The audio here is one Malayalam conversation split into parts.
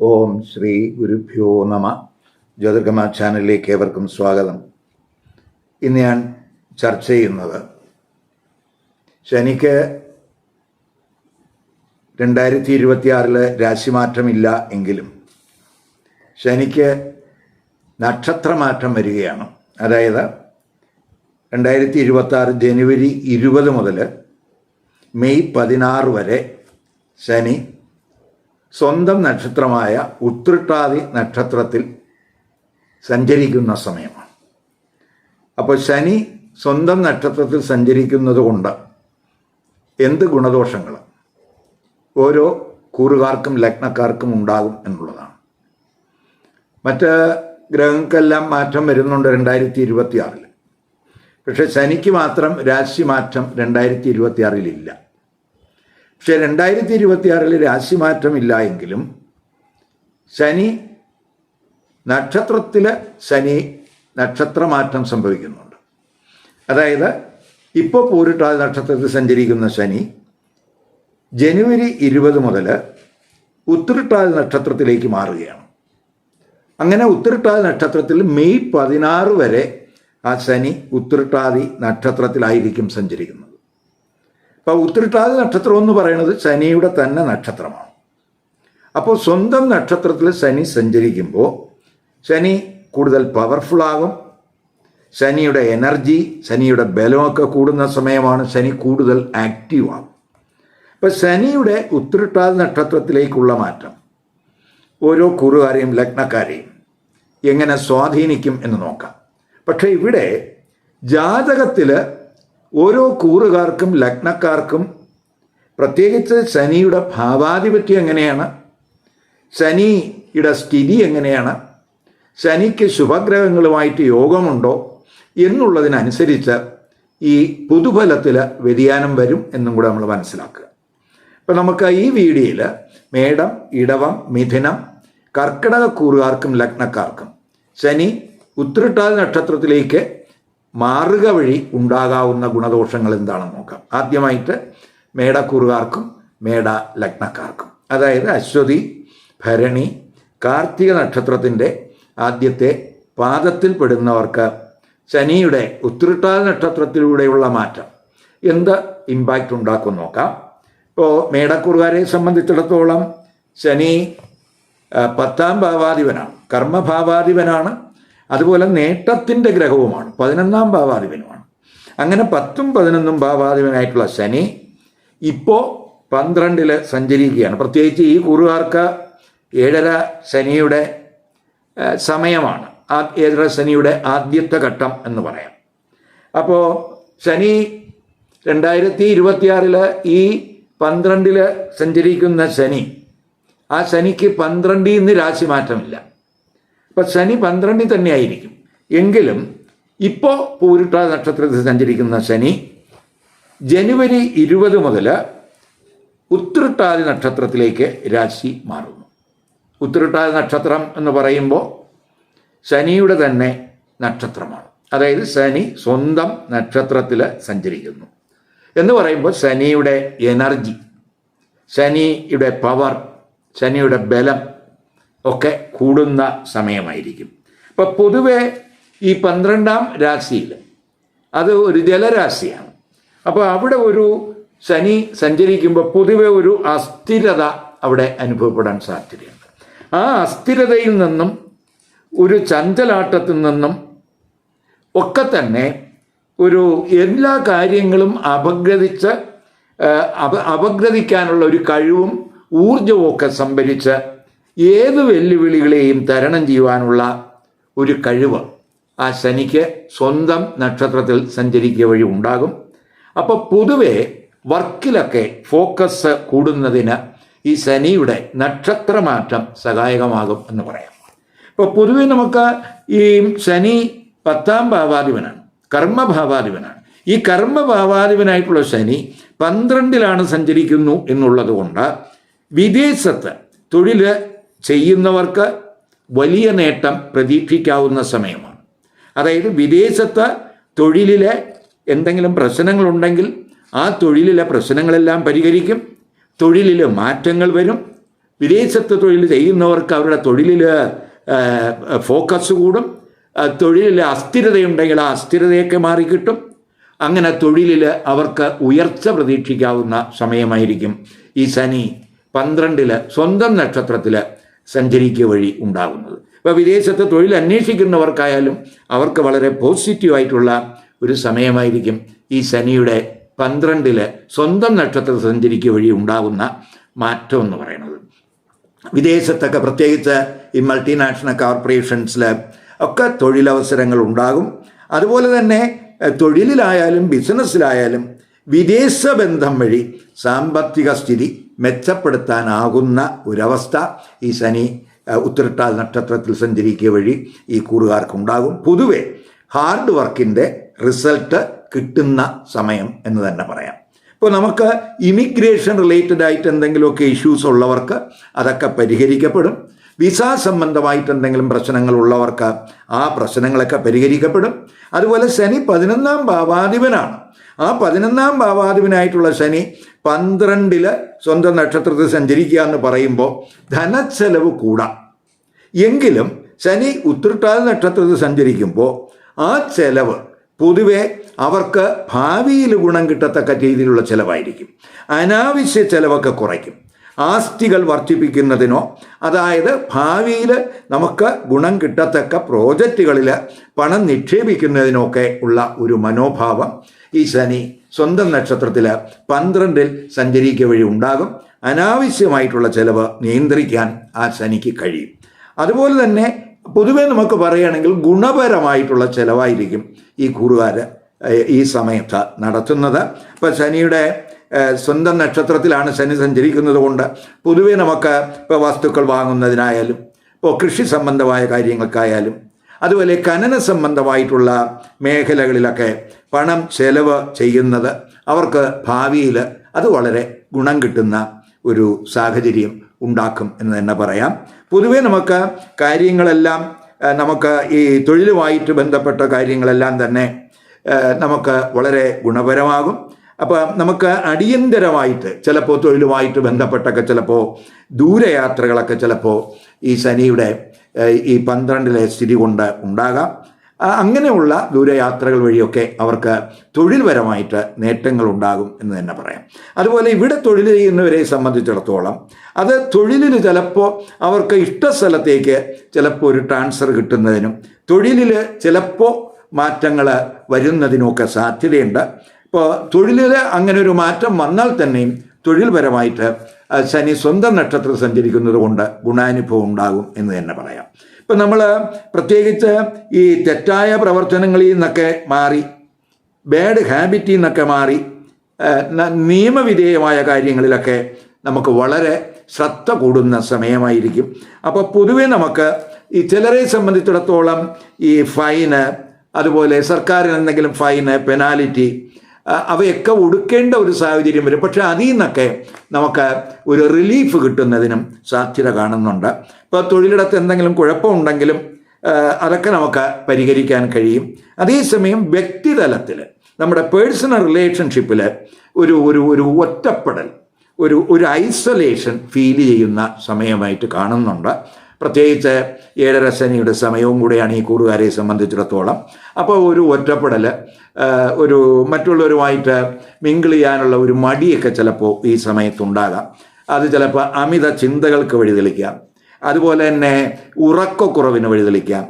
ഓം ശ്രീ ഗുരുഭ്യോ നമ. ജ്യോതിർഗമ ചാനലിലേക്ക് ഏവർക്കും സ്വാഗതം. ഇന്ന് ഞാൻ ചർച്ച ചെയ്യുന്നത് ശനിക്ക് രണ്ടായിരത്തി ഇരുപത്തിയാറിൽ രാശിമാറ്റമില്ല എങ്കിലും ശനിക്ക് നക്ഷത്രമാറ്റം വരികയാണ്. അതായത് രണ്ടായിരത്തി ഇരുപത്തി ആറ് ജനുവരി ഇരുപത് മുതൽ മെയ് പതിനാറ് വരെ ശനി സ്വന്തം നക്ഷത്രമായ ഉത്രട്ടാതി നക്ഷത്രത്തിൽ സഞ്ചരിക്കുന്ന സമയമാണ്. അപ്പോൾ ശനി സ്വന്തം നക്ഷത്രത്തിൽ സഞ്ചരിക്കുന്നത് കൊണ്ട് എന്ത് ഗുണദോഷങ്ങൾ ഓരോ കൂറുകാർക്കും ലഗ്നക്കാർക്കും ഉണ്ടാകും എന്നുള്ളതാണ്. മറ്റ് ഗ്രഹങ്ങൾക്കെല്ലാം മാറ്റം വരുന്നുണ്ട് രണ്ടായിരത്തി ഇരുപത്തിയാറിൽ പക്ഷേ ശനിക്ക് മാത്രം രാശി മാറ്റം രണ്ടായിരത്തി ഇരുപത്തി ആറിലില്ല പക്ഷെ രണ്ടായിരത്തി ഇരുപത്തി ആറിൽ രാശിമാറ്റം ഇല്ല എങ്കിലും ശനി നക്ഷത്രത്തിൽ ശനി നക്ഷത്രമാറ്റം സംഭവിക്കുന്നുണ്ട്. അതായത് ഇപ്പോൾ പൂരിട്ടാതി നക്ഷത്രത്തിൽ സഞ്ചരിക്കുന്ന ശനി ജനുവരി ഇരുപത് മുതൽ ഉത്തരട്ടാതി നക്ഷത്രത്തിലേക്ക് മാറുകയാണ്. അങ്ങനെ ഉത്തരട്ടാതി നക്ഷത്രത്തിൽ മെയ് പതിനാറ് വരെ ആ ശനി ഉത്തരട്ടാതി നക്ഷത്രത്തിലായിരിക്കും സഞ്ചരിക്കുന്നത്. അപ്പോൾ ഉത്തരട്ടാതി നക്ഷത്രം എന്ന് പറയുന്നത് ശനിയുടെ തന്നെ നക്ഷത്രമാണ്. അപ്പോൾ സ്വന്തം നക്ഷത്രത്തിൽ ശനി സഞ്ചരിക്കുമ്പോൾ ശനി കൂടുതൽ പവർഫുൾ ആകും. ശനിയുടെ എനർജി ശനിയുടെ ബലമൊക്കെ കൂടുന്ന സമയമാണ് ശനി കൂടുതൽ ആക്റ്റീവ് ആകും. ഇപ്പം ശനിയുടെ ഉത്തരട്ടാതി നക്ഷത്രത്തിലേക്കുള്ള മാറ്റം. ഓരോ കുറുകാരെയും ലഗ്നക്കാരെയും എങ്ങനെ സ്വാധീനിക്കും എന്ന് നോക്കാം. പക്ഷേ ഇവിടെ ജാതകത്തിൽ ഓരോ കൂറുകാർക്കും ലഗ്നക്കാർക്കും പ്രത്യേകിച്ച് ശനിയുടെ ഭാവാധിപത്യം എങ്ങനെയാണ്? ശനിയുടെ സ്ഥിതി എങ്ങനെയാണ്? ശനിക്ക് ശുഭഗ്രഹങ്ങളുമായിട്ട് യോഗമുണ്ടോ എന്നുള്ളതിനനുസരിച്ച് ഈ പുതുഫലത്തിൽ വ്യതിയാനം വരും എന്നും കൂടെ നമ്മൾ മനസ്സിലാക്കുക. അപ്പം നമുക്ക് ഈ വീഡിയോയിൽ മേടം ഇടവം മിഥുനം കർക്കിടക കൂറുകാർക്കും ലഗ്നക്കാർക്കും ശനി ഉത്രട്ടാതി നക്ഷത്രത്തിലേക്ക് മാറുക വഴി ഉണ്ടാകാവുന്ന ഗുണദോഷങ്ങൾ എന്താണെന്ന് നോക്കാം. ആദ്യമായിട്ട് മേടക്കൂറുകാർക്കും മേട ലഗ്നക്കാർക്കും. അതായത് അശ്വതി ഭരണി കാർത്തിക നക്ഷത്രത്തിന്റെ ആദ്യത്തെ പാദത്തിൽ പെടുന്നവർക്ക് ശനിയുടെ ഉത്രട്ടാതി നക്ഷത്രത്തിലൂടെയുള്ള മാറ്റം എന്ത് ഇമ്പാക്റ്റ് ഉണ്ടാക്കും നോക്കാം. ഇപ്പോൾ മേടക്കൂറുകാരെ സംബന്ധിച്ചിടത്തോളം ശനി പത്താം ഭാവാധിപനാണ് കർമ്മഭാവാധിപനാണ് അതുപോലെ നേട്ടത്തിന്റെ ഗ്രഹവുമാണ്. പതിനൊന്നാം ഭാവാധിപനുമാണ്. അങ്ങനെ പത്തും പതിനൊന്നും ഭാവാധിപനായിട്ടുള്ള ശനി ഇപ്പോൾ പന്ത്രണ്ടിൽ സഞ്ചരിക്കുകയാണ്. പ്രത്യേകിച്ച് ഈ കുറുകാർക്ക് ഏഴര ശനിയുടെ സമയമാണ്. ആ ഏഴര ശനിയുടെ ആദ്യത്തെ ഘട്ടം എന്ന് പറയാം. അപ്പോൾ ശനി രണ്ടായിരത്തി ഇരുപത്തിയാറിൽ ഈ പന്ത്രണ്ടിൽ സഞ്ചരിക്കുന്ന ശനി ആ ശനിക്ക് പന്ത്രണ്ടിൽ നിന്ന് രാശി മാറ്റമില്ല. അപ്പം ശനി പന്ത്രണ്ടിൽ തന്നെ ആയിരിക്കും എങ്കിലും ഇപ്പോ പൂരിട്ട നക്ഷത്രത്തിൽ സഞ്ചരിക്കുന്ന ശനി ജനുവരി ഇരുപത് മുതൽ ഉത്രട്ടാതി നക്ഷത്രത്തിലേക്ക് രാശി മാറുന്നു. ഉത്രട്ടാതി നക്ഷത്രം എന്ന് പറയുമ്പോൾ ശനിയുടെ തന്നെ നക്ഷത്രമാണ്. അതായത് ശനി സ്വന്തം നക്ഷത്രത്തിൽ സഞ്ചരിക്കുന്നു. എന്ന് പറയുമ്പോൾ ശനിയുടെ എനർജി ശനിയുടെ പവർ ശനിയുടെ ബലം ഒക്കെ കൂടുന്ന സമയമായിരിക്കും. അപ്പം പൊതുവെ ഈ പന്ത്രണ്ടാം രാശിയിൽ അത് ഒരു ജലരാശിയാണ്. അപ്പോൾ അവിടെ ഒരു ശനി സഞ്ചരിക്കുമ്പോൾ പൊതുവെ ഒരു അസ്ഥിരത അവിടെ അനുഭവപ്പെടാൻ സാധ്യതയുണ്ട്. ആ അസ്ഥിരതയിൽ നിന്നും ഒരു ചഞ്ചലാട്ടത്തിൽ നിന്നും ഒക്കെ തന്നെ ഒരു എല്ലാ കാര്യങ്ങളും അപഗ്രഥിച്ച് അപ അപഗ്രഥിക്കാനുള്ള ഒരു കഴിവും ഊർജവും ഒക്കെ സംഭരിച്ച് ഏത് വെല്ലുവിളികളെയും തരണം ചെയ്യുവാനുള്ള ഒരു കഴിവ് ആ ശനിക്ക് സ്വന്തം നക്ഷത്രത്തിൽ സഞ്ചരിക്കുക വഴി ഉണ്ടാകും. അപ്പോൾ പൊതുവെ വർക്കിലൊക്കെ ഫോക്കസ് കൂടുന്നതിന് ഈ ശനിയുടെ നക്ഷത്രമാറ്റം സഹായകമാകും എന്ന് പറയാം. അപ്പോൾ പൊതുവെ നമുക്ക് ഈ ശനി പത്താം ഭാവാധിപനാണ് കർമ്മഭാവാധിപനാണ്. ഈ കർമ്മഭാവാധിപനായിട്ടുള്ള ശനി പന്ത്രണ്ടിലാണ് സഞ്ചരിക്കുന്നു എന്നുള്ളത് കൊണ്ട് വിദേശത്ത് തൊഴിൽ ചെയ്യുന്നവർക്ക് വലിയ നേട്ടം പ്രതീക്ഷിക്കാവുന്ന സമയമാണ്. അതായത് വിദേശത്ത് തൊഴിലിലെ എന്തെങ്കിലും പ്രശ്നങ്ങളുണ്ടെങ്കിൽ ആ തൊഴിലിലെ പ്രശ്നങ്ങളെല്ലാം പരിഹരിക്കും. തൊഴിലിൽ മാറ്റങ്ങൾ വരും. വിദേശത്ത് തൊഴിൽ ചെയ്യുന്നവർക്ക് അവരുടെ തൊഴിലിൽ ഫോക്കസ് കൂടും. തൊഴിലിൽ അസ്ഥിരതയുണ്ടെങ്കിൽ ആ അസ്ഥിരതയൊക്കെ മാറിക്കിട്ടും. അങ്ങനെ തൊഴിലിൽ അവർക്ക് ഉയർച്ച പ്രതീക്ഷിക്കാവുന്ന സമയമായിരിക്കും ഈ ശനി പന്ത്രണ്ടിൽ സ്വന്തം നക്ഷത്രത്തിൽ സഞ്ചരിക്കുക വഴി ഉണ്ടാകുന്നത്. ഇപ്പോൾ വിദേശത്ത് തൊഴിൽ അന്വേഷിക്കുന്നവർക്കായാലും അവർക്ക് വളരെ പോസിറ്റീവായിട്ടുള്ള ഒരു സമയമായിരിക്കും ഈ ശനിയുടെ പന്ത്രണ്ടിൽ സ്വന്തം നക്ഷത്രത്തിൽ സഞ്ചരിക്കുക വഴി ഉണ്ടാകുന്ന മാറ്റം എന്ന് പറയുന്നത്. വിദേശത്തൊക്കെ പ്രത്യേകിച്ച് ഈ മൾട്ടിനാഷണൽ കോർപ്പറേഷൻസിൽ ഒക്കെ തൊഴിലവസരങ്ങൾ ഉണ്ടാകും. അതുപോലെ തന്നെ തൊഴിലിലായാലും ബിസിനസ്സിലായാലും വിദേശ ബന്ധം വഴി സാമ്പത്തിക സ്ഥിതി മെച്ചപ്പെടുത്താനാകുന്ന ഒരവസ്ഥ ഈ ശനി ഉത്തരട്ടാൽ നക്ഷത്രത്തിൽ സഞ്ചരിക്കുക വഴി ഈ കൂറുകാർക്കുണ്ടാകും. പൊതുവെ ഹാർഡ് വർക്കിന്റെ റിസൾട്ട് കിട്ടുന്ന സമയം എന്ന് തന്നെ പറയാം. ഇപ്പോൾ നമുക്ക് ഇമിഗ്രേഷൻ റിലേറ്റഡ് ആയിട്ട് എന്തെങ്കിലുമൊക്കെ ഇഷ്യൂസ് ഉള്ളവർക്ക് അതൊക്കെ പരിഹരിക്കപ്പെടും. വിസ സംബന്ധമായിട്ട് എന്തെങ്കിലും പ്രശ്നങ്ങൾ ഉള്ളവർക്ക് ആ പ്രശ്നങ്ങളൊക്കെ പരിഹരിക്കപ്പെടും. അതുപോലെ ശനി പതിനൊന്നാം ഭാവാധിപനാണ്. ആ പതിനൊന്നാം ഭാവാധിപനായിട്ടുള്ള ശനി പന്ത്രണ്ടിൽ സ്വന്തം നക്ഷത്രത്തിൽ സഞ്ചരിക്കുക എന്ന് പറയുമ്പോൾ ധനച്ചെലവ് കൂടാം. എങ്കിലും ശനി ഉത്രട്ടാതി നക്ഷത്രത്തിൽ സഞ്ചരിക്കുമ്പോൾ ആ ചെലവ് പൊതുവെ അവർക്ക് ഭാവിയിൽ ഗുണം കിട്ടത്തക്ക രീതിയിലുള്ള ചെലവായിരിക്കും. അനാവശ്യ ചെലവൊക്കെ കുറയ്ക്കും. ആസ്തികൾ വർദ്ധിപ്പിക്കുന്നതിനോ അതായത് ഭാവിയിൽ നമുക്ക് ഗുണം കിട്ടത്തക്ക പ്രോജക്റ്റുകളിൽ പണം നിക്ഷേപിക്കുന്നതിനോ ഒക്കെ ഉള്ള ഒരു മനോഭാവം ഈ ശനി സ്വന്തം നക്ഷത്രത്തിൽ പന്ത്രണ്ടിൽ സഞ്ചരിക്കുക വഴി ഉണ്ടാകും. അനാവശ്യമായിട്ടുള്ള ചെലവ് നിയന്ത്രിക്കാൻ ആ ശനിക്ക് കഴിയും. അതുപോലെ തന്നെ പൊതുവേ നമുക്ക് പറയുകയാണെങ്കിൽ ഗുണപരമായിട്ടുള്ള ചിലവായിരിക്കും ഈ കൂറുകാർ ഈ സമയത്ത് നടത്തുന്നത്. ഇപ്പം ശനിയുടെ സ്വന്തം നക്ഷത്രത്തിലാണ് ശനി സഞ്ചരിക്കുന്നത് കൊണ്ട് പൊതുവെ നമുക്ക് ഇപ്പോൾ വസ്തുക്കൾ വാങ്ങുന്നതിനായാലും ഇപ്പോൾ കൃഷി സംബന്ധമായ കാര്യങ്ങൾക്കായാലും അതുപോലെ ഖനന സംബന്ധമായിട്ടുള്ള മേഖലകളിലൊക്കെ പണം ചെലവ് ചെയ്യുന്നത് അവർക്ക് ഭാവിയിൽ അത് വളരെ ഗുണം കിട്ടുന്ന ഒരു സാഹചര്യം ഉണ്ടാക്കും എന്ന് തന്നെ പറയാം. പൊതുവേ നമുക്ക് കാര്യങ്ങളെല്ലാം നമുക്ക് ഈ തൊഴിലുമായിട്ട് ബന്ധപ്പെട്ട കാര്യങ്ങളെല്ലാം തന്നെ നമുക്ക് വളരെ ഗുണപരമാകും. അപ്പോൾ നമുക്ക് അടിയന്തരമായിട്ട് ചിലപ്പോൾ തൊഴിലുമായിട്ട് ബന്ധപ്പെട്ടൊക്കെ ചിലപ്പോൾ ദൂരയാത്രകളൊക്കെ ചിലപ്പോൾ ഈ ശനിയുടെ ഈ പന്ത്രണ്ടിലെ സ്ഥിതി കൊണ്ട് ഉണ്ടാകാം. അങ്ങനെയുള്ള ദൂരയാത്രകൾ വഴിയൊക്കെ അവർക്ക് തൊഴിൽപരമായിട്ട് നേട്ടങ്ങൾ ഉണ്ടാകും എന്ന് തന്നെ പറയാം. അതുപോലെ ഇവിടെ തൊഴിൽ ചെയ്യുന്നവരെ സംബന്ധിച്ചിടത്തോളം അത് തൊഴിലിൽ ചിലപ്പോൾ അവർക്ക് ഇഷ്ട ഇഷ്ടസ്ഥലത്തേക്ക് ചിലപ്പോൾ ഒരു ട്രാൻസ്ഫർ കിട്ടുന്നതിനും തൊഴിലിൽ ചിലപ്പോൾ മാറ്റങ്ങൾ വരുന്നതിനുമൊക്കെ സാധ്യതയുണ്ട്. ഇപ്പോൾ തൊഴിലിൽ അങ്ങനെ ഒരു മാറ്റം വന്നാൽ തന്നെയും തൊഴിൽപരമായിട്ട് ശനി സ്വന്തം നക്ഷത്രത്തിൽ സഞ്ചരിക്കുന്നത് കൊണ്ട് ഗുണാനുഭവം ഉണ്ടാകും എന്ന് തന്നെ പറയാം. ഇപ്പം നമ്മൾ പ്രത്യേകിച്ച് ഈ തെറ്റായ പ്രവർത്തനങ്ങളിൽ നിന്നൊക്കെ മാറി ബാഡ് ഹാബിറ്റിൽ നിന്നൊക്കെ മാറി നിയമവിധേയമായ കാര്യങ്ങളിലൊക്കെ നമുക്ക് വളരെ ശ്രദ്ധ കൂടുന്ന സമയമായിരിക്കും. അപ്പോൾ പൊതുവെ നമുക്ക് ഈ ചിലരെ സംബന്ധിച്ചിടത്തോളം ഈ ഫൈന് അതുപോലെ സർക്കാരിന് എന്തെങ്കിലും ഫൈന് പെനാലിറ്റി അവയൊക്കെ ഒടുക്കേണ്ട ഒരു സാഹചര്യം വരും. പക്ഷെ അതിൽ നിന്നൊക്കെ നമുക്ക് ഒരു റിലീഫ് കിട്ടുന്നതിനും സാധ്യത കാണുന്നുണ്ട്. ഇപ്പോൾ തൊഴിലിടത്ത് എന്തെങ്കിലും കുഴപ്പമുണ്ടെങ്കിലും അതൊക്കെ നമുക്ക് പരിഹരിക്കാൻ കഴിയും. അതേസമയം വ്യക്തിതലത്തിൽ നമ്മുടെ പേഴ്സണൽ റിലേഷൻഷിപ്പിൽ ഒരു ഒരു ഒരു ഒറ്റപ്പെടൽ ഒരു ഒരു ഐസൊലേഷൻ ഫീൽ ചെയ്യുന്ന സമയമായിട്ട് കാണുന്നുണ്ട്. പ്രത്യേകിച്ച് ഏഴര ശനിയുടെ സമയവും കൂടെയാണ് ഈ കൂറുകാരെ സംബന്ധിച്ചിടത്തോളം. അപ്പോൾ ഒരു ഒറ്റപ്പെടൽ ഒരു മറ്റുള്ളവരുമായിട്ട് മിങ്കിൾ ചെയ്യാനുള്ള ഒരു മടിയൊക്കെ ചിലപ്പോൾ ഈ സമയത്തുണ്ടാകാം. അത് ചിലപ്പോൾ അമിത ചിന്തകൾക്ക് വഴിതെളിക്കാം. അതുപോലെ തന്നെ ഉറക്കക്കുറവിന് വഴിതെളിക്കാം.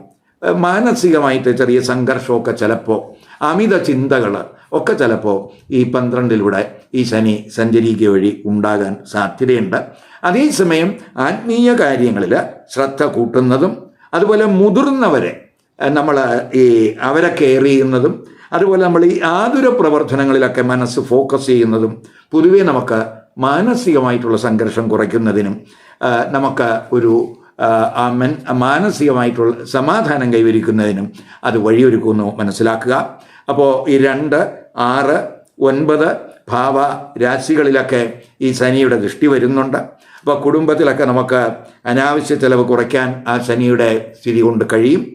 മാനസികമായിട്ട് ചെറിയ സംഘർഷമൊക്കെ ചിലപ്പോൾ അമിത ചിന്തകൾ ഒക്കെ ചിലപ്പോൾ ഈ പന്ത്രണ്ടിലൂടെ ഈ ശനി സഞ്ചരിക്കുക വഴി ഉണ്ടാകാൻ സാധ്യതയുണ്ട്. അതേസമയം ആത്മീയ കാര്യങ്ങളിൽ ശ്രദ്ധ കൂട്ടുന്നതും അതുപോലെ മുതിർന്നവരെ നമ്മൾ ഈ അവരെ കെയർ ചെയ്യുന്നതും അതുപോലെ നമ്മൾ ഈ ആതുര പ്രവർത്തനങ്ങളിലൊക്കെ മനസ്സ് ഫോക്കസ് ചെയ്യുന്നതും പൊതുവേ നമുക്ക് മാനസികമായിട്ടുള്ള സംഘർഷം കുറയ്ക്കുന്നതിനും നമുക്ക് ഒരു മാനസികമായിട്ടുള്ള സമാധാനം കൈവരിക്കുന്നതിനും അത് വഴിയൊരുക്കുമെന്ന് മനസ്സിലാക്കുക. അപ്പോൾ ഈ രണ്ട് ആറ് ഒൻപത് ഭാവ രാശികളിലൊക്കെ ഈ ശനിയുടെ ദൃഷ്ടി വരുന്നുണ്ട്. അപ്പോൾ കുടുംബത്തിലൊക്കെ നമുക്ക് അനാവശ്യ ചെലവ് കുറയ്ക്കാൻ ആ ശനിയുടെ സ്ഥിതി കൊണ്ട് കഴിയും.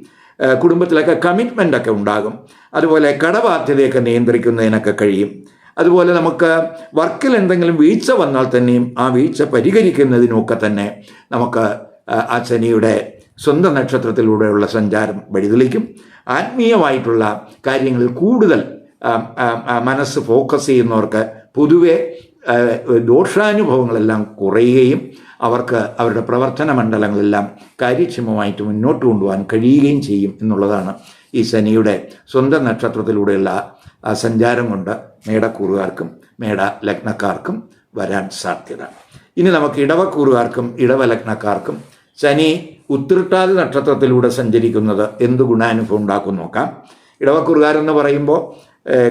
കുടുംബത്തിലൊക്കെ കമ്മിറ്റ്മെന്റ് ഒക്കെ ഉണ്ടാകും. അതുപോലെ കടബാധ്യതയൊക്കെ നിയന്ത്രിക്കുന്നതിനൊക്കെ കഴിയും. അതുപോലെ നമുക്ക് വർക്കിൽ എന്തെങ്കിലും വീഴ്ച വന്നാൽ തന്നെയും ആ വീഴ്ച പരിഹരിക്കുന്നതിനുമൊക്കെ തന്നെ നമുക്ക് ആ ശനിയുടെ സ്വന്തം നക്ഷത്രത്തിലൂടെയുള്ള സഞ്ചാരം വഴിതെളിക്കും. ആത്മീയമായിട്ടുള്ള കാര്യങ്ങളിൽ കൂടുതൽ മനസ്സ് ഫോക്കസ് ചെയ്യുന്നവർക്ക് പൊതുവെ ദോഷാനുഭവങ്ങളെല്ലാം കുറയുകയും അവർക്ക് അവരുടെ പ്രവർത്തന മണ്ഡലങ്ങളെല്ലാം കാര്യക്ഷമമായിട്ട് മുന്നോട്ട് കൊണ്ടുപോകാൻ കഴിയുകയും ചെയ്യും എന്നുള്ളതാണ് ഈ ശനിയുടെ സ്വന്തം നക്ഷത്രത്തിലൂടെയുള്ള സഞ്ചാരം കൊണ്ട് മേടക്കൂറുകാർക്കും മേട ലഗ്നക്കാർക്കും വരാൻ സാധ്യത. ഇനി നമുക്ക് ഇടവക്കൂറുകാർക്കും ഇടവലഗ്നക്കാർക്കും ശനി ഉത്തിർട്ടാതി നക്ഷത്രത്തിലൂടെ സഞ്ചരിക്കുന്നത് എന്ത് ഗുണാനുഭവം ഉണ്ടാക്കും നോക്കാം. ഇടവക്കൂറുകാരെന്ന് പറയുമ്പോൾ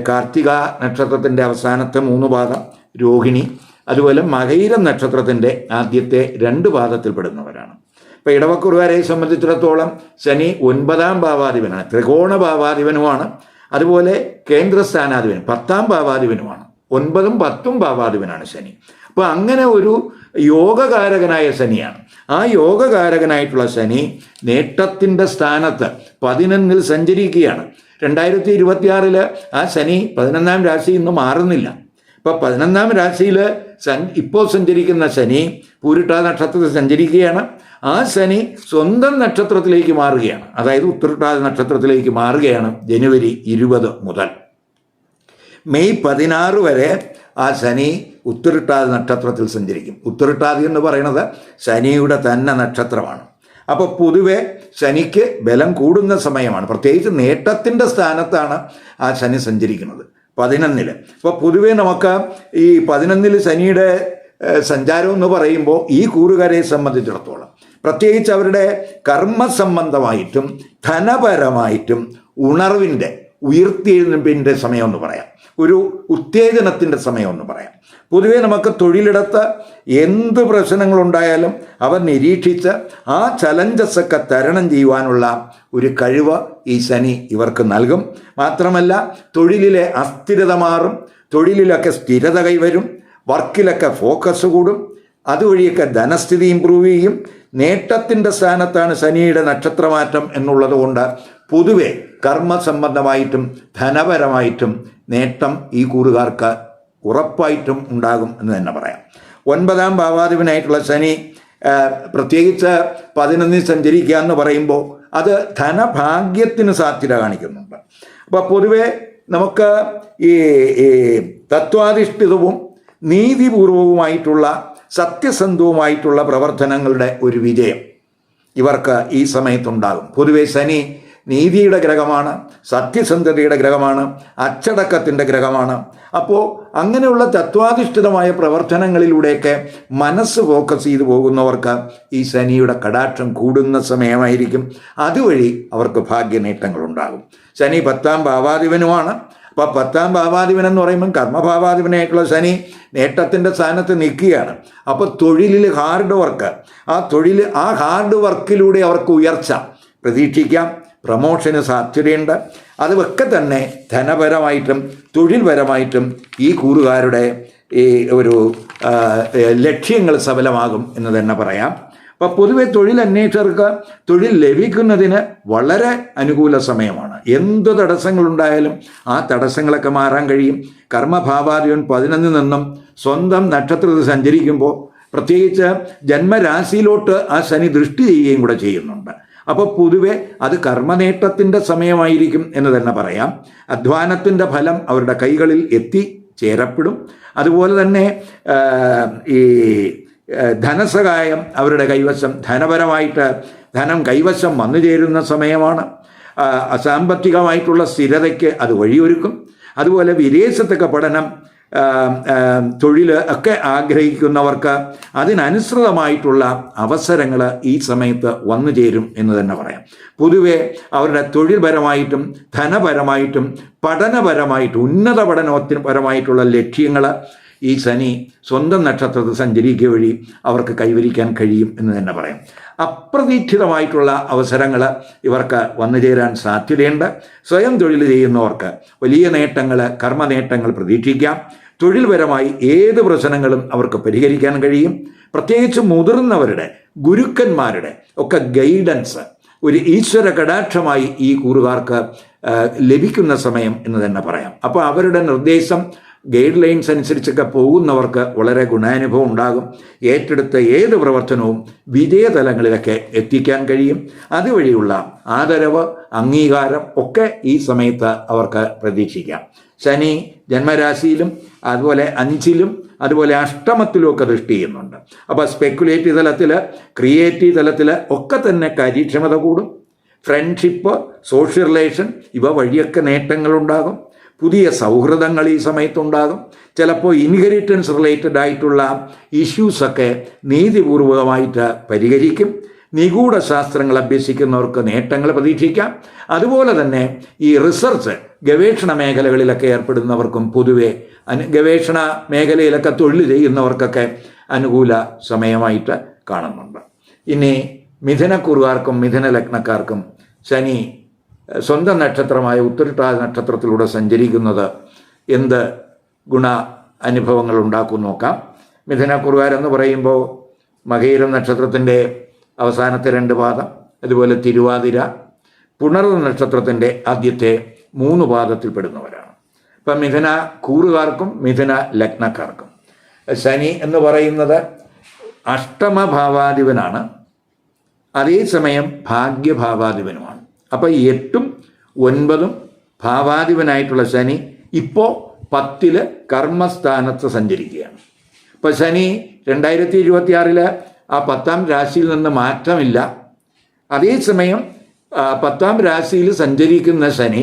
കാർത്തിക നക്ഷത്രത്തിന്റെ അവസാനത്തെ മൂന്ന് പാദം രോഹിണി അതുപോലെ മകൈര നക്ഷത്രത്തിന്റെ ആദ്യത്തെ രണ്ട് പാദത്തിൽപ്പെടുന്നവരാണ് ഇപ്പോൾ ഇടവക്കുറുകാരെ സംബന്ധിച്ചിടത്തോളം ശനി ഒൻപതാം ഭാവാധിപനാണ് ത്രികോണ ഭാവാധിപനുമാണ്. അതുപോലെ കേന്ദ്രസ്ഥാനാധിപൻ പത്താം ഭാവാധിപനുമാണ് ഒൻപതും പത്തും ഭാവാധിപനാണ് ശനി. അപ്പോൾ അങ്ങനെ ഒരു യോഗകാരകനായ ശനിയാണ്. ആ യോഗകാരകനായിട്ടുള്ള ശനി നേട്ടത്തിന്റെ സ്ഥാനത്ത് പതിനൊന്നിൽ സഞ്ചരിക്കുകയാണ്. രണ്ടായിരത്തി ഇരുപത്തിയാറിൽ ആ ശനി പതിനൊന്നാം രാശിയിൽ നിന്ന് മാറുന്നില്ല. ഇപ്പോൾ പതിനൊന്നാം രാശിയിൽ സൻ ഇപ്പോൾ സഞ്ചരിക്കുന്ന ശനി പൂരിട്ട നക്ഷത്രത്തിൽ സഞ്ചരിക്കുകയാണ്. ആ ശനി സ്വന്തം നക്ഷത്രത്തിലേക്ക് മാറുകയാണ്. അതായത് ഉത്തരട്ടാതി നക്ഷത്രത്തിലേക്ക് മാറുകയാണ് ജനുവരി ഇരുപത് മുതൽ. മെയ് പതിനാറ് വരെ ആ ശനി ഉത്തരട്ടാതി നക്ഷത്രത്തിൽ സഞ്ചരിക്കും. ഉത്തരട്ടാതി എന്ന് പറയുന്നത് ശനിയുടെ തന്നെ നക്ഷത്രമാണ്. അപ്പോൾ പൊതുവെ ശനിക്ക് ബലം കൂടുന്ന സമയമാണ്. പ്രത്യേകിച്ച് നേട്ടത്തിന്റെ സ്ഥാനത്താണ് ആ ശനി സഞ്ചരിക്കുന്നത്. പതിനൊന്നിൽ. അപ്പോൾ പൊതുവെ നമുക്ക് ഈ പതിനൊന്നിൽ ശനിയുടെ സഞ്ചാരം എന്ന് പറയുമ്പോൾ ഈ കൂറുകാരെ സംബന്ധിച്ചിടത്തോളം പ്രത്യേകിച്ച് അവരുടെ കർമ്മസംബന്ധമായിട്ടും ധനപരമായിട്ടും ഉണർവിന്റെ ഉയർത്തിയെഴുന്നേൽപ്പിന്റെ സമയം എന്ന് പറയാം. ഒരു ഉത്തേജനത്തിന്റെ സമയമെന്ന് പറയാം. പൊതുവേ നമുക്ക് തൊഴിലിടത്ത് എന്ത് പ്രശ്നങ്ങളുണ്ടായാലും അവർ നിരീക്ഷിച്ച് ആ ചലഞ്ചസൊക്കെ തരണം ചെയ്യുവാനുള്ള ഒരു കഴിവ് ഈ ശനി ഇവർക്ക് നൽകും. മാത്രമല്ല തൊഴിലിലെ അസ്ഥിരത മാറും തൊഴിലിലൊക്കെ സ്ഥിരത കൈവരും വർക്കിലൊക്കെ ഫോക്കസ് കൂടും അതുവഴിയൊക്കെ ധനസ്ഥിതി ഇമ്പ്രൂവ് ചെയ്യും. നേട്ടത്തിന്റെ സ്ഥാനത്താണ് ശനിയുടെ നക്ഷത്രമാറ്റം എന്നുള്ളത് കൊണ്ട് പൊതുവെ കർമ്മസംബന്ധമായിട്ടും ധനപരമായിട്ടും നേട്ടം ഈ കൂറുകാർക്ക് ഉറപ്പായിട്ടും ഉണ്ടാകും എന്ന് തന്നെ പറയാം. ഒൻപതാം ഭാവാധിപനായിട്ടുള്ള ശനി പ്രത്യേകിച്ച് പതിനൊന്നിൽ സഞ്ചരിക്കുക എന്ന് പറയുമ്പോൾ അത് ധനഭാഗ്യത്തിന് സാധ്യത കാണിക്കുന്നുണ്ട്. അപ്പോൾ പൊതുവെ നമുക്ക് ഈ തത്വാധിഷ്ഠിതവും നീതിപൂർവവുമായിട്ടുള്ള സത്യസന്ധവുമായിട്ടുള്ള പ്രവർത്തനങ്ങളുടെ ഒരു വിജയം ഇവർക്ക് ഈ സമയത്തുണ്ടാകും. പൊതുവെ ശനി നീതിയുടെ ഗ്രഹമാണ് സത്യസന്ധതയുടെ ഗ്രഹമാണ് അച്ചടക്കത്തിന്റെ ഗ്രഹമാണ്. അപ്പോൾ അങ്ങനെയുള്ള തത്വാധിഷ്ഠിതമായ പ്രവർത്തനങ്ങളിലൂടെയൊക്കെ മനസ്സ് ഫോക്കസ് ചെയ്തു പോകുന്നവർക്ക് ഈ ശനിയുടെ കടാക്ഷം കൂടുന്ന സമയമായിരിക്കും. അതുവഴി അവർക്ക് ഭാഗ്യനേട്ടങ്ങളുണ്ടാകും. ശനി പത്താം ഭാവാധിപനുമാണ്. അപ്പോൾ പത്താം ഭാവാധിപൻ എന്ന് പറയുമ്പം കർമ്മഭാവാധിപനായിട്ടുള്ള ശനി നേട്ടത്തിന്റെ സ്ഥാനത്ത് നിൽക്കുകയാണ്. അപ്പോൾ തൊഴിലിൽ ഹാർഡ് വർക്ക് ആ തൊഴിൽ ആ ഹാർഡ് വർക്കിലൂടെ അവർക്ക് ഉയർച്ച. പ്രതീക്ഷിക്കാം. പ്രമോഷന് സാധ്യതയുണ്ട്. അതൊക്കെ തന്നെ ധനപരമായിട്ടും തൊഴിൽപരമായിട്ടും ഈ കൂറുകാരുടെ ഈ ഒരു ലക്ഷ്യങ്ങൾ സഫലമാകും എന്ന് തന്നെ പറയാം. അപ്പോൾ പൊതുവെ തൊഴിൽ അന്വേഷകർക്ക് തൊഴിൽ ലഭിക്കുന്നതിന് വളരെ അനുകൂല സമയമാണ്. എന്ത് തടസ്സങ്ങളുണ്ടായാലും ആ തടസ്സങ്ങളൊക്കെ മാറാൻ കഴിയും. കർമ്മഭാവാദിവൻ പതിനൊന്നിൽ നിന്നും സ്വന്തം നക്ഷത്രത്തിൽ സഞ്ചരിക്കുമ്പോൾ പ്രത്യേകിച്ച് ജന്മരാശിയിലോട്ട് ആ ശനി ദൃഷ്ടി ചെയ്യുകയും കൂടെ ചെയ്യുന്നുണ്ട്. അപ്പോൾ പൊതുവെ അത് കർമ്മനേട്ടത്തിന്റെ സമയമായിരിക്കും എന്ന് തന്നെ പറയാം. അധ്വാനത്തിന്റെ ഫലം അവരുടെ കൈകളിൽ എത്തി ചേരപ്പെടും. അതുപോലെ തന്നെ ഈ ധനസഹായം അവരുടെ കൈവശം ധനപരമായിട്ട് ധനം കൈവശം വന്നു ചേരുന്ന സമയമാണ്. സാമ്പത്തികമായിട്ടുള്ള സ്ഥിരതയ്ക്ക് അത് വഴിയൊരുക്കും. അതുപോലെ വിദേശത്തൊക്കെ പഠനം തൊഴിൽ ഒക്കെ ആഗ്രഹിക്കുന്നവർക്ക് അതിനനുസൃതമായിട്ടുള്ള അവസരങ്ങൾ ഈ സമയത്ത് വന്നു ചേരും എന്ന് തന്നെ പറയാം. പൊതുവെ അവരുടെ തൊഴിൽപരമായിട്ടും ധനപരമായിട്ടും പഠനപരമായിട്ടും ഉന്നത പഠനത്തിന് പരമായിട്ടുള്ള ലക്ഷ്യങ്ങൾ ഈ ശനി സ്വന്തം നക്ഷത്രത്തിൽ സഞ്ചരിക്കുക വഴി അവർക്ക് കൈവരിക്കാൻ കഴിയും എന്ന് തന്നെ പറയാം. അപ്രതീക്ഷിതമായിട്ടുള്ള അവസരങ്ങൾ ഇവർക്ക് വന്നു ചേരാൻ സാധ്യതയുണ്ട്. സ്വയം തൊഴിൽ ചെയ്യുന്നവർക്ക് വലിയ നേട്ടങ്ങൾ കർമ്മ നേട്ടങ്ങൾ പ്രതീക്ഷിക്കാം. തൊഴിൽപരമായി ഏത് പ്രശ്നങ്ങളും അവർക്ക് പരിഹരിക്കാൻ കഴിയും. പ്രത്യേകിച്ച് മുതിർന്നവരുടെ ഗുരുക്കന്മാരുടെ ഒക്കെ ഗൈഡൻസ് ഒരു ഈശ്വര കടാക്ഷമായി ഈ കൂറുകാർക്ക് ലഭിക്കുന്ന സമയം എന്ന് തന്നെ പറയാം. അപ്പോൾ അവരുടെ നിർദ്ദേശം ഗൈഡ് ലൈൻസ് അനുസരിച്ചൊക്കെ പോകുന്നവർക്ക് വളരെ ഗുണാനുഭവം ഉണ്ടാകും. ഏറ്റെടുത്ത ഏത് പ്രവർത്തനവും വിജയതലങ്ങളിലൊക്കെ എത്തിക്കാൻ കഴിയും. അതുവഴിയുള്ള ആദരവ് അംഗീകാരം ഒക്കെ ഈ സമയത്ത് അവർക്ക് പ്രതീക്ഷിക്കാം. ശനി ജന്മരാശിയിലും അതുപോലെ അഞ്ചിലും അതുപോലെ അഷ്ടമത്തിലും ഒക്കെ ദൃഷ്ടി ചെയ്യുന്നുണ്ട്. അപ്പോൾ സ്പെക്കുലേറ്റീവ് തലത്തിൽ ക്രിയേറ്റീവ് തലത്തിൽ ഒക്കെ തന്നെ കാര്യക്ഷമത കൂടും. ഫ്രണ്ട്ഷിപ്പ് സോഷ്യൽ റിലേഷൻ ഇവ വഴിയൊക്കെ നേട്ടങ്ങളുണ്ടാകും. പുതിയ സൗഹൃദങ്ങൾ ഈ സമയത്തുണ്ടാകും. ചിലപ്പോൾ ഇൻഹെറിറ്റൻസ് റിലേറ്റഡ് ആയിട്ടുള്ള ഇഷ്യൂസൊക്കെ നീതിപൂർവകമായിട്ട് പരിഹരിക്കും. നിഗൂഢ ശാസ്ത്രങ്ങൾ അഭ്യസിക്കുന്നവർക്ക് നേട്ടങ്ങൾ പ്രതീക്ഷിക്കാം. അതുപോലെ തന്നെ ഈ റിസർച്ച് ഗവേഷണ മേഖലകളിലൊക്കെ ഏർപ്പെടുന്നവർക്കും പൊതുവെ ഗവേഷണ മേഖലയിലൊക്കെ തൊഴിൽ ചെയ്യുന്നവർക്കൊക്കെ അനുകൂല സമയമായിട്ട് കാണുന്നുണ്ട്. ഇനി മിഥുനക്കുറുകാർക്കും മിഥുന ലഗ്നക്കാർക്കും ശനി സ്വന്തം നക്ഷത്രമായ ഉത്തരട്ടാതി നക്ഷത്രത്തിലൂടെ സഞ്ചരിക്കുന്നത് എന്ത് ഗുണ അനുഭവങ്ങൾ ഉണ്ടാക്കും നോക്കാം. മിഥുനക്കുറുകാരെന്ന് പറയുമ്പോൾ മകയിരം നക്ഷത്രത്തിന്റെ അവസാനത്തെ രണ്ട് പാദം അതുപോലെ തിരുവാതിര. പുണർ നക്ഷത്രത്തിന്റെ ആദ്യത്തെ മൂന്ന് പാദത്തിൽപ്പെടുന്നവരാണ് ഇപ്പം മിഥുന കൂറുകാർക്കും മിഥുന ലഗ്നക്കാർക്കും. ശനി എന്ന് പറയുന്നത് അഷ്ടമഭാവാധിപനാണ്. അതേസമയം ഭാഗ്യഭാവാധിപനുമാണ്. അപ്പോൾ എട്ടും ഒൻപതും ഭാവാധിപനായിട്ടുള്ള ശനി ഇപ്പോൾ പത്തിൽ കർമ്മസ്ഥാനത്ത് സഞ്ചരിക്കുകയാണ്. ഇപ്പോൾ ശനി രണ്ടായിരത്തി ഇരുപത്തിയാറിൽ ആ പത്താം രാശിയിൽ നിന്ന് മാറ്റമില്ല. അതേസമയം പത്താം രാശിയിൽ സഞ്ചരിക്കുന്ന ശനി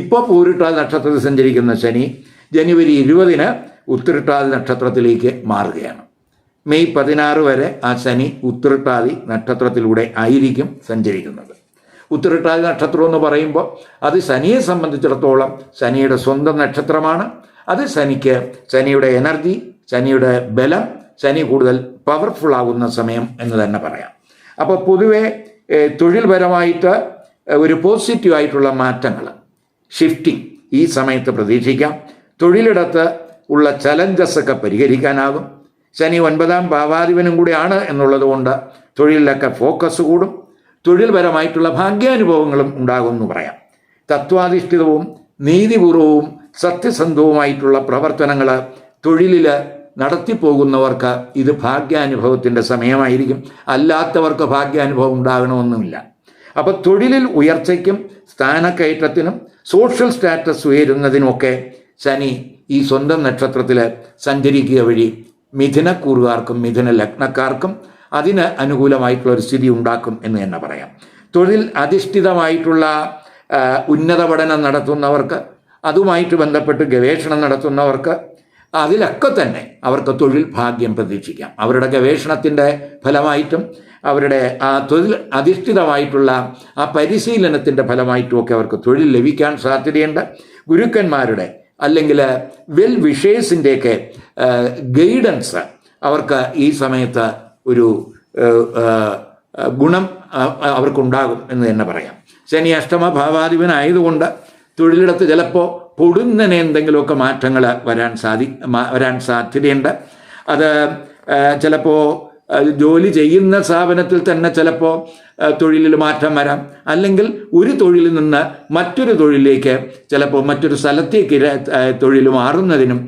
ഇപ്പോൾ പൂരിട്ടാൽ നക്ഷത്രത്തിൽ സഞ്ചരിക്കുന്ന ശനി ജനുവരി ഇരുപതിന് ഉത്തരട്ടാതി നക്ഷത്രത്തിലേക്ക് മാറുകയാണ്. മെയ് പതിനാറ് വരെ ആ ശനി ഉത്തരട്ടാതി നക്ഷത്രത്തിലൂടെ ആയിരിക്കും സഞ്ചരിക്കുന്നത്. ഉത്തരട്ടാതി നക്ഷത്രം എന്ന് പറയുമ്പോൾ അത് ശനിയെ സംബന്ധിച്ചിടത്തോളം ശനിയുടെ സ്വന്തം നക്ഷത്രമാണ്. അത് ശനിക്ക് ശനിയുടെ എനർജി ശനിയുടെ ബലം ശനി കൂടുതൽ പവർഫുൾ ആകുന്ന സമയം എന്ന് തന്നെ പറയാം. അപ്പോൾ പൊതുവെ തൊഴിൽപരമായിട്ട് ഒരു പോസിറ്റീവ് ആയിട്ടുള്ള മാറ്റങ്ങൾ ഷിഫ്റ്റിംഗ് ഈ സമയത്ത് പ്രതീക്ഷിക്കാം. തൊഴിലിടത്ത് ഉള്ള ചലഞ്ചസ് ഒക്കെ പരിഹരിക്കാനാകും. ശനി ഒൻപതാം ഭാവാധിപനും കൂടിയാണ് എന്നുള്ളത് കൊണ്ട് തൊഴിലിലൊക്കെ ഫോക്കസ് കൂടും. തൊഴിൽപരമായിട്ടുള്ള ഭാഗ്യാനുഭവങ്ങളും ഉണ്ടാകും എന്ന് പറയാം. തത്വാധിഷ്ഠിതവും നീതിപൂർവവും സത്യസന്ധവുമായിട്ടുള്ള പ്രവർത്തനങ്ങൾ തൊഴിലിൽ നടത്തിപ്പോകുന്നവർക്ക് ഇത് ഭാഗ്യാനുഭവത്തിന്റെ സമയമായിരിക്കും. അല്ലാത്തവർക്ക് ഭാഗ്യാനുഭവം ഉണ്ടാകണമെന്നുമില്ല അപ്പോൾ തൊഴിലിൽ ഉയർച്ചയ്ക്കും സ്ഥാനക്കയറ്റത്തിനും സോഷ്യൽ സ്റ്റാറ്റസ് ഉയരുന്നതിനുമൊക്കെ ശനി ഈ സ്വന്തം നക്ഷത്രത്തിൽ സഞ്ചരിക്കുക വഴി മിഥുനക്കൂറുകാർക്കും മിഥുന ലഗ്നക്കാർക്കും അതിന് അനുകൂലമായിട്ടുള്ള ഒരു സ്ഥിതി ഉണ്ടാക്കും എന്ന് തന്നെ പറയാം. തൊഴിൽ അധിഷ്ഠിതമായിട്ടുള്ള ഉന്നത പഠനം നടത്തുന്നവർക്ക് അതുമായിട്ട് ബന്ധപ്പെട്ട് ഗവേഷണം നടത്തുന്നവർക്ക് അതിലൊക്കെ തന്നെ അവർക്ക് തൊഴിൽ ഭാഗ്യം പ്രതീക്ഷിക്കാം. അവരുടെ ഗവേഷണത്തിന്റെ ഫലമായിട്ടും അവരുടെ ആ തൊഴിൽ അധിഷ്ഠിതമായിട്ടുള്ള ആ പരിശീലനത്തിന്റെ ഫലമായിട്ടുമൊക്കെ അവർക്ക് തൊഴിൽ ലഭിക്കാൻ സാധ്യതയുണ്ട്. ഗുരുക്കന്മാരുടെ അല്ലെങ്കിൽ വെൽ വിഷേഴ്സിന്റെയൊക്കെ ഗൈഡൻസ് അവർക്ക് ഈ സമയത്ത് ഒരു ഗുണം അവർക്കുണ്ടാകും എന്ന് തന്നെ പറയാം. ശനി അഷ്ടമ ഭാവാധിപനായതുകൊണ്ട് തൊഴിലിടത്ത് ചിലപ്പോൾ പൊടുന്നനെ എന്തെങ്കിലുമൊക്കെ മാറ്റങ്ങൾ വരാൻ സാധി വരാൻ സാധ്യതയുണ്ട്. അത് ചിലപ്പോൾ ജോലി ചെയ്യുന്ന സ്ഥാപനത്തിൽ തന്നെ ചിലപ്പോൾ തൊഴിലിൽ മാറ്റം വരാം. അല്ലെങ്കിൽ ഒരു തൊഴിലിൽ നിന്ന് മറ്റൊരു തൊഴിലിലേക്ക് ചിലപ്പോൾ മറ്റൊരു സ്ഥലത്തേക്ക് തൊഴിൽ മാറുന്നതിനും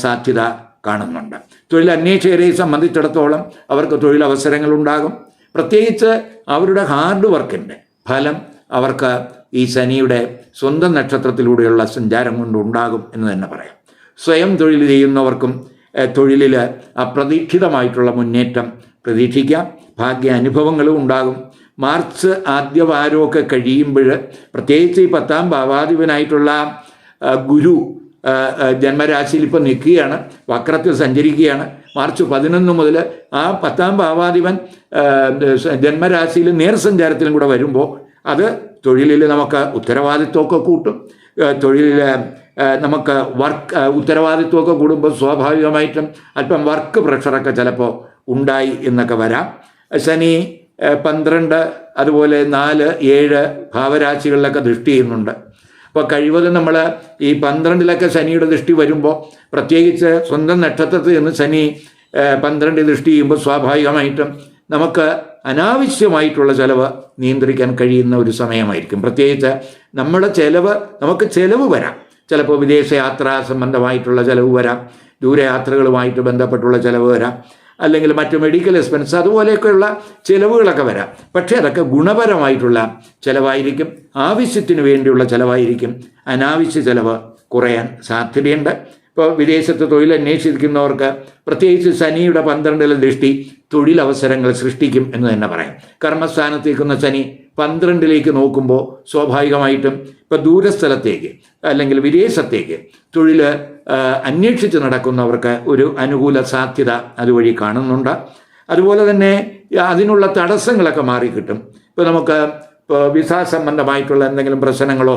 സാധ്യത കാണുന്നുണ്ട്. തൊഴിൽ അന്വേഷകരെ സംബന്ധിച്ചിടത്തോളം അവർക്ക് തൊഴിലവസരങ്ങൾ ഉണ്ടാകും. പ്രത്യേകിച്ച് അവരുടെ ഹാർഡ് വർക്കിന്റെ ഫലം അവർക്ക് ഈ ശനിയുടെ സ്വന്തം നക്ഷത്രത്തിലൂടെയുള്ള സഞ്ചാരം കൊണ്ട് ഉണ്ടാകും എന്ന് തന്നെ പറയാം. സ്വയം തൊഴിൽ ചെയ്യുന്നവർക്കും തൊഴിലിൽ അപ്രതീക്ഷിതമായിട്ടുള്ള മുന്നേറ്റം പ്രതീക്ഷിക്കാം ഭാഗ്യ അനുഭവങ്ങളും ഉണ്ടാകും. മാർച്ച് ആദ്യ വാരമൊക്കെ കഴിയുമ്പോൾ പ്രത്യേകിച്ച് ഈ പത്താം ഭാവാധിപനായിട്ടുള്ള ഗുരു ജന്മരാശിയിൽ ഇപ്പോൾ നിൽക്കുകയാണ്. വക്രത്തിൽ സഞ്ചരിക്കുകയാണ്. മാർച്ച് പതിനൊന്ന് മുതൽ ആ പത്താം ഭാവാധിപൻ ജന്മരാശിയിൽ നേർസഞ്ചാരത്തിലും കൂടെ വരുമ്പോൾ അത് തൊഴിലിൽ നമുക്ക് ഉത്തരവാദിത്വമൊക്കെ കൂട്ടും. തൊഴിലിൽ നമുക്ക് വർക്ക് ഉത്തരവാദിത്വമൊക്കെ കൂടുമ്പോൾ സ്വാഭാവികമായിട്ടും അല്പം വർക്ക് പ്രഷറൊക്കെ ചിലപ്പോൾ ഉണ്ടായി എന്നൊക്കെ വരാം. ശനി പന്ത്രണ്ട് അതുപോലെ നാല് ഏഴ് ഭാവരാശികളിലൊക്കെ ദൃഷ്ടി ചെയ്യുന്നുണ്ട്. അപ്പോൾ കഴിവതും നമ്മൾ ഈ പന്ത്രണ്ടിലൊക്കെ ശനിയുടെ ദൃഷ്ടി വരുമ്പോൾ പ്രത്യേകിച്ച് സ്വന്തം നക്ഷത്രത്തിൽ നിന്ന് ശനി പന്ത്രണ്ട് ദൃഷ്ടി ചെയ്യുമ്പോൾ സ്വാഭാവികമായിട്ടും നമുക്ക് അനാവശ്യമായിട്ടുള്ള ചിലവ് നിയന്ത്രിക്കാൻ കഴിയുന്ന ഒരു സമയമായിരിക്കും. പ്രത്യേകിച്ച് നമ്മുടെ ചിലവ് നമുക്ക് ചിലവ് വരാം. ചിലപ്പോൾ വിദേശയാത്രാ സംബന്ധമായിട്ടുള്ള ചിലവ് വരാം. ദൂരയാത്രകളുമായിട്ട് ബന്ധപ്പെട്ടുള്ള ചിലവ് വരാം. അല്ലെങ്കിൽ മറ്റ് മെഡിക്കൽ എക്സ്പെൻസ് അതുപോലെയൊക്കെയുള്ള ചിലവുകളൊക്കെ വരാം. പക്ഷേ അതൊക്കെ ഗുണപരമായിട്ടുള്ള ചിലവായിരിക്കും. ആവശ്യത്തിന് വേണ്ടിയുള്ള ചിലവായിരിക്കും. അനാവശ്യ ചിലവ് കുറയാൻ സാധ്യതയുണ്ട്. ഇപ്പോൾ വിദേശത്ത് തൊഴിൽ അന്വേഷിക്കുന്നവർക്ക് പ്രത്യേകിച്ച് ശനിയുടെ പന്ത്രണ്ടിലെ ദൃഷ്ടി തൊഴിലവസരങ്ങൾ സൃഷ്ടിക്കും എന്ന് തന്നെ പറയാം. കർമ്മസ്ഥാനത്ത് നിൽക്കുന്ന ശനി പന്ത്രണ്ടിലേക്ക് നോക്കുമ്പോൾ സ്വാഭാവികമായിട്ടും ഇപ്പോൾ ദൂരസ്ഥലത്തേക്ക് അല്ലെങ്കിൽ വിദേശത്തേക്ക് തൊഴിൽ അന്വേഷിച്ച് നടക്കുന്നവർക്ക് ഒരു അനുകൂല സാധ്യത അതുവഴി കാണുന്നുണ്ട്. അതുപോലെ തന്നെ അതിനുള്ള തടസ്സങ്ങളൊക്കെ മാറിക്കിട്ടും. ഇപ്പോൾ നമുക്ക് ഇപ്പോൾ വിസ സംബന്ധമായിട്ടുള്ള എന്തെങ്കിലും പ്രശ്നങ്ങളോ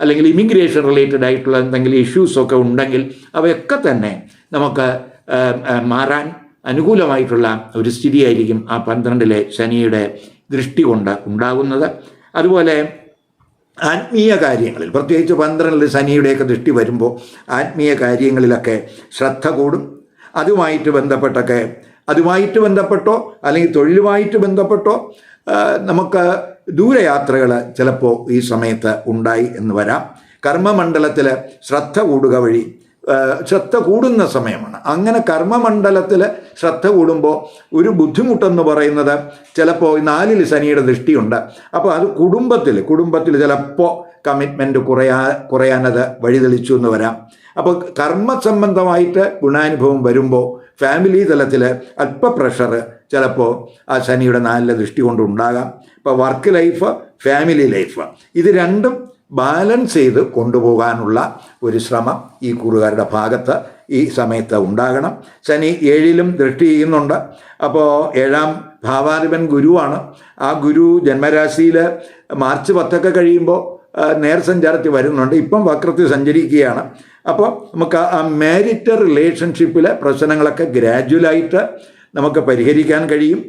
അല്ലെങ്കിൽ ഇമിഗ്രേഷൻ റിലേറ്റഡ് ആയിട്ടുള്ള എന്തെങ്കിലും ഇഷ്യൂസൊക്കെ ഉണ്ടെങ്കിൽ അവയൊക്കെ തന്നെ നമുക്ക് മാറാൻ അനുകൂലമായിട്ടുള്ള ഒരു സ്ഥിതിയായിരിക്കും ആ പന്ത്രണ്ടിലെ ശനിയുടെ ദൃഷ്ടി കൊണ്ട് ഉണ്ടാകുന്നത്. അതുപോലെ ആത്മീയ കാര്യങ്ങളിൽ പ്രത്യേകിച്ച് പന്ത്രണ്ടിൽ ശനിയുടെയൊക്കെ ദൃഷ്ടി വരുമ്പോൾ ആത്മീയ കാര്യങ്ങളിലൊക്കെ ശ്രദ്ധ കൂടും. അതുമായിട്ട് ബന്ധപ്പെട്ടൊക്കെ അതുമായിട്ട് ബന്ധപ്പെട്ടോ അല്ലെങ്കിൽ തൊഴിലുമായിട്ട് ബന്ധപ്പെട്ടോ നമുക്ക് ദൂരയാത്രകൾ ചിലപ്പോൾ ഈ സമയത്ത് ഉണ്ടായി എന്ന് വരാം. കർമ്മമണ്ഡലത്തിൽ ശ്രദ്ധ കൂടുക വഴി ശ്രദ്ധ കൂടുന്ന സമയമാണ്. അങ്ങനെ കർമ്മമണ്ഡലത്തിൽ ശ്രദ്ധ കൂടുമ്പോൾ ഒരു ബുദ്ധിമുട്ടെന്ന് പറയുന്നത് ചിലപ്പോൾ നാലിൽ ശനിയുടെ ദൃഷ്ടിയുണ്ട്. അപ്പോൾ അത് കുടുംബത്തിൽ കുടുംബത്തിൽ ചിലപ്പോൾ കമ്മിറ്റ്മെന്റ് കുറയാ കുറയാനത് വഴിതെളിച്ചു എന്ന് വരാം. അപ്പോൾ കർമ്മ സംബന്ധമായിട്ട് ഗുണാനുഭവം വരുമ്പോൾ ഫാമിലി തലത്തിൽ അല്പ പ്രഷർ ചിലപ്പോൾ ആ ശനിയുടെ നാലിലെ ദൃഷ്ടി കൊണ്ടുണ്ടാകാം. ഇപ്പോൾ വർക്ക് ലൈഫ് ഫാമിലി ലൈഫ് ഇത് രണ്ടും ബാലൻസ് ചെയ്ത് കൊണ്ടുപോകാനുള്ള ഒരു ശ്രമം ഈ കൂറുകാരുടെ ഭാഗത്ത് ഈ സമയത്ത് ഉണ്ടാകണം. ശനി ഏഴിലും ദൃഷ്ടി ചെയ്യുന്നുണ്ട്. അപ്പോൾ ഏഴാം ഭാവാധിപൻ ഗുരുവാണ്. ആ ഗുരു ജന്മരാശിയിൽ മാർച്ച് പത്തൊക്കെ കഴിയുമ്പോൾ നേർ സഞ്ചാരത്തിൽ വരുന്നുണ്ട്. ഇപ്പം വക്രത്തിൽ സഞ്ചരിക്കുകയാണ്. അപ്പോൾ നമുക്ക് ആ മാരിറ്റൽ റിലേഷൻഷിപ്പിലെ പ്രശ്നങ്ങളൊക്കെ ഗ്രാജുവലായിട്ട് നമുക്ക് പരിഹരിക്കാൻ കഴിയും.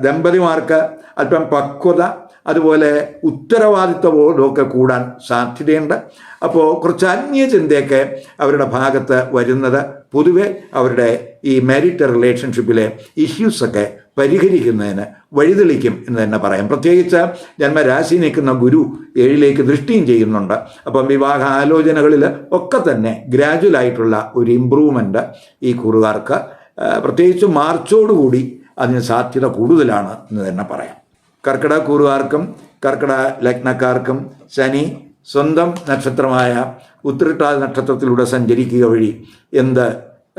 ദമ്പതിമാർക്ക് അല്പം പക്വത അതുപോലെ ഉത്തരവാദിത്വബോധമൊക്കെ കൂടാൻ സാധ്യതയുണ്ട്. അപ്പോൾ കുറച്ച് അന്യ ചിന്തയൊക്കെ അവരുടെ ഭാഗത്ത് വരുന്നത്. പൊതുവെ അവരുടെ ഈ മാരിറ്റ് റിലേഷൻഷിപ്പിലെ ഇഷ്യൂസൊക്കെ പരിഹരിക്കുന്നതിന് വഴിതെളിക്കും എന്ന് തന്നെ പറയാം. പ്രത്യേകിച്ച് ജന്മരാശി നിൽക്കുന്ന ഗുരു ഏഴിലേക്ക് ദൃഷ്ടിയും ചെയ്യുന്നുണ്ട്. അപ്പം വിവാഹ ആലോചനകളിൽ ഒക്കെ തന്നെ ഗ്രാജുവലായിട്ടുള്ള ഒരു ഇമ്പ്രൂവ്മെന്റ് ഈ കുറുകാർക്ക് പ്രത്യേകിച്ച് മാർച്ചോടുകൂടി അതിന് സാധ്യത കൂടുതലാണ് എന്ന് തന്നെ പറയാം. കർക്കിട കൂറുകാർക്കും കർക്കിടക ലഗ്നക്കാർക്കും ശനി സ്വന്തം നക്ഷത്രമായ ഉത്തരട്ടാതി നക്ഷത്രത്തിലൂടെ സഞ്ചരിക്കുക വഴി എന്ത്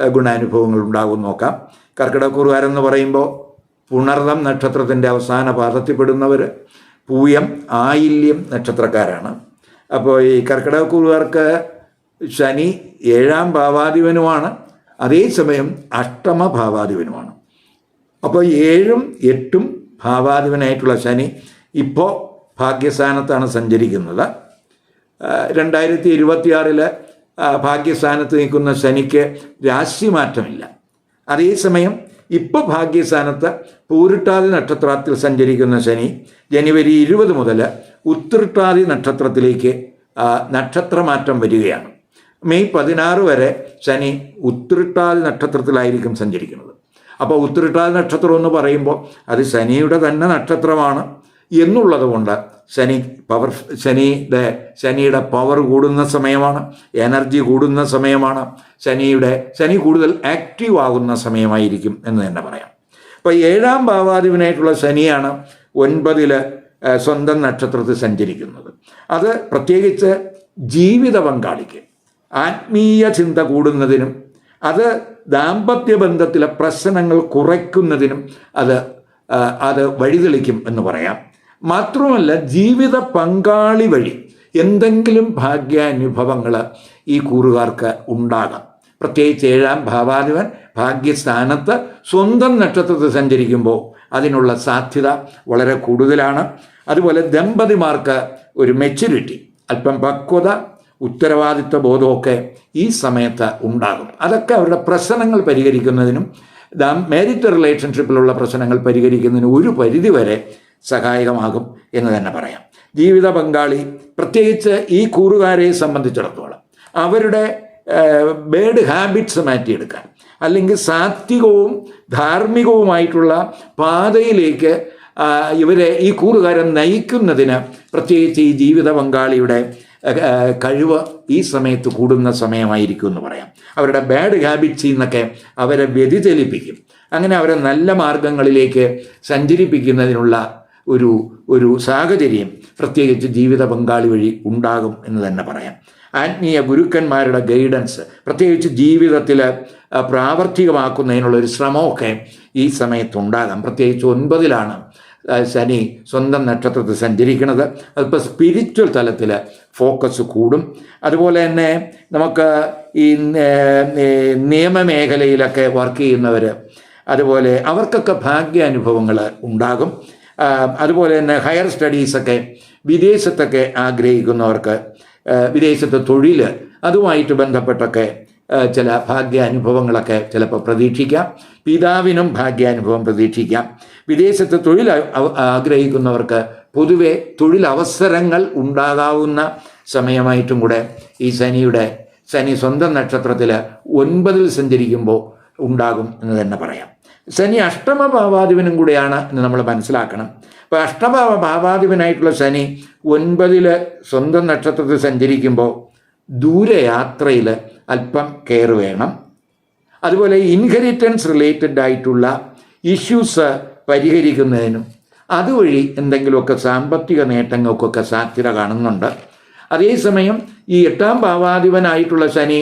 ഗുണാനുഭവങ്ങൾ ഉണ്ടാകും നോക്കാം. കർക്കിടക്കൂറുകാരെന്ന് പറയുമ്പോൾ പുണർതം നക്ഷത്രത്തിന്റെ അവസാന പാദത്തിൽപ്പെടുന്നവർ പൂയം ആയില്യം നക്ഷത്രക്കാരാണ്. അപ്പോൾ ഈ കർക്കിടക കൂറുകാർക്ക് ശനി ഏഴാം ഭാവാധിപനുമാണ്. അതേസമയം അഷ്ടമ ഭാവാധിപനുമാണ് അപ്പോൾ ഏഴും എട്ടും ഭാവാധിപനായിട്ടുള്ള ശനി ഇപ്പോൾ ഭാഗ്യസ്ഥാനത്താണ് സഞ്ചരിക്കുന്നത്. രണ്ടായിരത്തി ഇരുപത്തിയാറിൽ ഭാഗ്യസ്ഥാനത്ത് നിൽക്കുന്ന ശനിക്ക് രാശി മാറ്റമില്ല. അതേസമയം ഇപ്പോൾ ഭാഗ്യസ്ഥാനത്ത് പൂരിട്ടാതി നക്ഷത്രത്തിൽ സഞ്ചരിക്കുന്ന ശനി ജനുവരി ഇരുപത് മുതൽ ഉത്തൃട്ടാതി നക്ഷത്രത്തിലേക്ക് നക്ഷത്രമാറ്റം വരികയാണ്. മെയ് പതിനാറ് വരെ ശനി ഉത്തിരിട്ടാൽ നക്ഷത്രത്തിലായിരിക്കും സഞ്ചരിക്കുന്നത്. അപ്പോൾ ഉത്തിരിട്ടാൽ നക്ഷത്രം എന്ന് പറയുമ്പോൾ അത് ശനിയുടെ തന്നെ നക്ഷത്രമാണ് എന്നുള്ളത് കൊണ്ട് ശനി പവർ ശനിയുടെ ശനിയുടെ പവർ കൂടുന്ന സമയമാണ് എനർജി കൂടുന്ന സമയമാണ് ശനിയുടെ ശനി കൂടുതൽ ആക്റ്റീവ് ആകുന്ന സമയമായിരിക്കും എന്ന് തന്നെ പറയാം. അപ്പോൾ ഏഴാം ഭാവാധിപനായിട്ടുള്ള ശനിയാണ് ഒൻപതിൽ സ്വന്തം നക്ഷത്രത്തിൽ സഞ്ചരിക്കുന്നത്. അത് പ്രത്യേകിച്ച് ജീവിത പങ്കാളിക്ക് ആത്മീയ ചിന്ത കൂടുന്നതിനും അത് ദാമ്പത്യ ബന്ധത്തിലെ പ്രശ്നങ്ങൾ കുറയ്ക്കുന്നതിനും അത് അത് വഴിതെളിക്കും എന്ന് പറയാം. മാത്രമല്ല ജീവിത പങ്കാളി വഴി എന്തെങ്കിലും ഭാഗ്യാനുഭവങ്ങൾ ഈ കൂറുകാർക്ക് ഉണ്ടാകാം. പ്രത്യേകിച്ച് ഏഴാം ഭാവാധിപൻ ഭാഗ്യസ്ഥാനത്ത് സ്വന്തം നക്ഷത്രത്തിൽ സഞ്ചരിക്കുമ്പോൾ അതിനുള്ള സാധ്യത വളരെ കൂടുതലാണ്. അതുപോലെ ദമ്പതിമാർക്ക് ഒരു മെച്യൂരിറ്റി അല്പം പക്വത ഉത്തരവാദിത്വ ബോധമൊക്കെ ഈ സമയത്ത് ഉണ്ടാകും. അതൊക്കെ അവരുടെ പ്രശ്നങ്ങൾ പരിഹരിക്കുന്നതിനും മേരിറ്റ് റിലേഷൻഷിപ്പിലുള്ള പ്രശ്നങ്ങൾ പരിഹരിക്കുന്നതിന് ഒരു പരിധിവരെ സഹായകമാകും എന്ന് തന്നെ പറയാം. ജീവിത പങ്കാളി പ്രത്യേകിച്ച് ഈ കൂറുകാരെ സംബന്ധിച്ചിടത്തോളം അവരുടെ ബേഡ് ഹാബിറ്റ്സ് മാറ്റിയെടുക്കാൻ അല്ലെങ്കിൽ സാത്വികവും ധാർമ്മികവുമായിട്ടുള്ള പാതയിലേക്ക് ഇവരെ ഈ കൂറുകാരൻ നയിക്കുന്നതിന് പ്രത്യേകിച്ച് ഈ ജീവിത പങ്കാളിയുടെ കഴിവ് ഈ സമയത്ത് കൂടുന്ന സമയമായിരിക്കും എന്ന് പറയാം. അവരുടെ ബാഡ് ഹാബിറ്റ്സിൽ നിന്നൊക്കെ അവരെ വ്യതിചലിപ്പിക്കും. അങ്ങനെ അവരെ നല്ല മാർഗങ്ങളിലേക്ക് സഞ്ചരിപ്പിക്കുന്നതിനുള്ള ഒരു ഒരു സാഹചര്യം പ്രത്യേകിച്ച് ജീവിത പങ്കാളി വഴി ഉണ്ടാകും എന്ന് തന്നെ പറയാം. ആത്മീയ ഗുരുക്കന്മാരുടെ ഗൈഡൻസ് പ്രത്യേകിച്ച് ജീവിതത്തിൽ പ്രാവർത്തികമാക്കുന്നതിനുള്ള ഒരു ശ്രമമൊക്കെ ഈ സമയത്തുണ്ടാകാം പ്രത്യേകിച്ച് ഒൻപതിലാണ് ശനി സ്വന്തം നക്ഷത്രത്തിൽ സഞ്ചരിക്കുന്നത്. അതിപ്പോൾ സ്പിരിച്വൽ തലത്തിൽ ഫോക്കസ് കൂടും. അതുപോലെ തന്നെ നമുക്ക് ഈ നിയമമേഖലയിലൊക്കെ വർക്ക് ചെയ്യുന്നവർ അതുപോലെ അവർക്കൊക്കെ ഭാഗ്യാനുഭവങ്ങൾ ഉണ്ടാകും. അതുപോലെ തന്നെ ഹയർ സ്റ്റഡീസൊക്കെ വിദേശത്തൊക്കെ ആഗ്രഹിക്കുന്നവർക്ക് വിദേശത്തെ തൊഴിൽ അതുമായിട്ട് ബന്ധപ്പെട്ടൊക്കെ ചില ഭാഗ്യാനുഭവങ്ങളൊക്കെ ചിലപ്പോൾ പ്രതീക്ഷിക്കാം. പിതാവിനും ഭാഗ്യാനുഭവം പ്രതീക്ഷിക്കാം. വിദേശത്ത് തൊഴിൽ ആഗ്രഹിക്കുന്നവർക്ക് പൊതുവെ തൊഴിലവസരങ്ങൾ ഉണ്ടാകാവുന്ന സമയമായിട്ടും കൂടെ ഈ ശനിയുടെ ശനി സ്വന്തം നക്ഷത്രത്തിൽ ഒൻപതിൽ സഞ്ചരിക്കുമ്പോൾ ഉണ്ടാകും എന്ന് തന്നെ പറയാം. ശനി അഷ്ടമ ഭാവാധിപനും കൂടെയാണ് എന്ന് നമ്മൾ മനസ്സിലാക്കണം. അപ്പോൾ അഷ്ടമ ഭാവാധിപനായിട്ടുള്ള ശനി ഒൻപതിൽ സ്വന്തം നക്ഷത്രത്തിൽ സഞ്ചരിക്കുമ്പോൾ ദൂരയാത്രയിൽ അല്പം കെയർ വേണം. അതുപോലെ ഇൻഹെറിറ്റൻസ് റിലേറ്റഡ് ആയിട്ടുള്ള ഇഷ്യൂസ് പരിഹരിക്കുന്നതിനും അതുവഴി എന്തെങ്കിലുമൊക്കെ സാമ്പത്തിക നേട്ടങ്ങൾക്കൊക്കെ സാധ്യത കാണുന്നുണ്ട്. അതേസമയം ഈ എട്ടാം ഭാവാധിപനായിട്ടുള്ള ശനി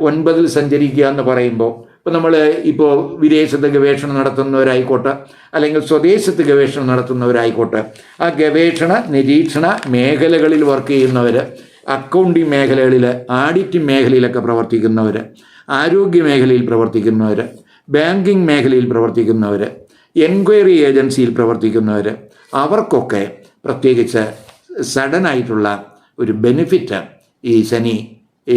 ഒൻപതിൽ സഞ്ചരിക്കുക എന്ന് പറയുമ്പോൾ ഇപ്പോൾ നമ്മൾ ഇപ്പോൾ വിദേശത്ത് ഗവേഷണം നടത്തുന്നവരായിക്കോട്ടെ അല്ലെങ്കിൽ സ്വദേശത്ത് ഗവേഷണം നടത്തുന്നവരായിക്കോട്ടെ ആ ഗവേഷണ നിരീക്ഷണ മേഖലകളിൽ വർക്ക് ചെയ്യുന്നവർ അക്കൗണ്ടിങ് മേഖലകളിൽ ആഡിറ്റിംഗ് മേഖലയിലൊക്കെ പ്രവർത്തിക്കുന്നവർ ആരോഗ്യ മേഖലയിൽ പ്രവർത്തിക്കുന്നവർ ബാങ്കിങ് മേഖലയിൽ പ്രവർത്തിക്കുന്നവർ എൻക്വയറി ഏജൻസിയിൽ പ്രവർത്തിക്കുന്നവർ അവർക്കൊക്കെ പ്രത്യേകിച്ച് സഡനായിട്ടുള്ള ഒരു ബെനിഫിറ്റ് ഈ ശനി ഈ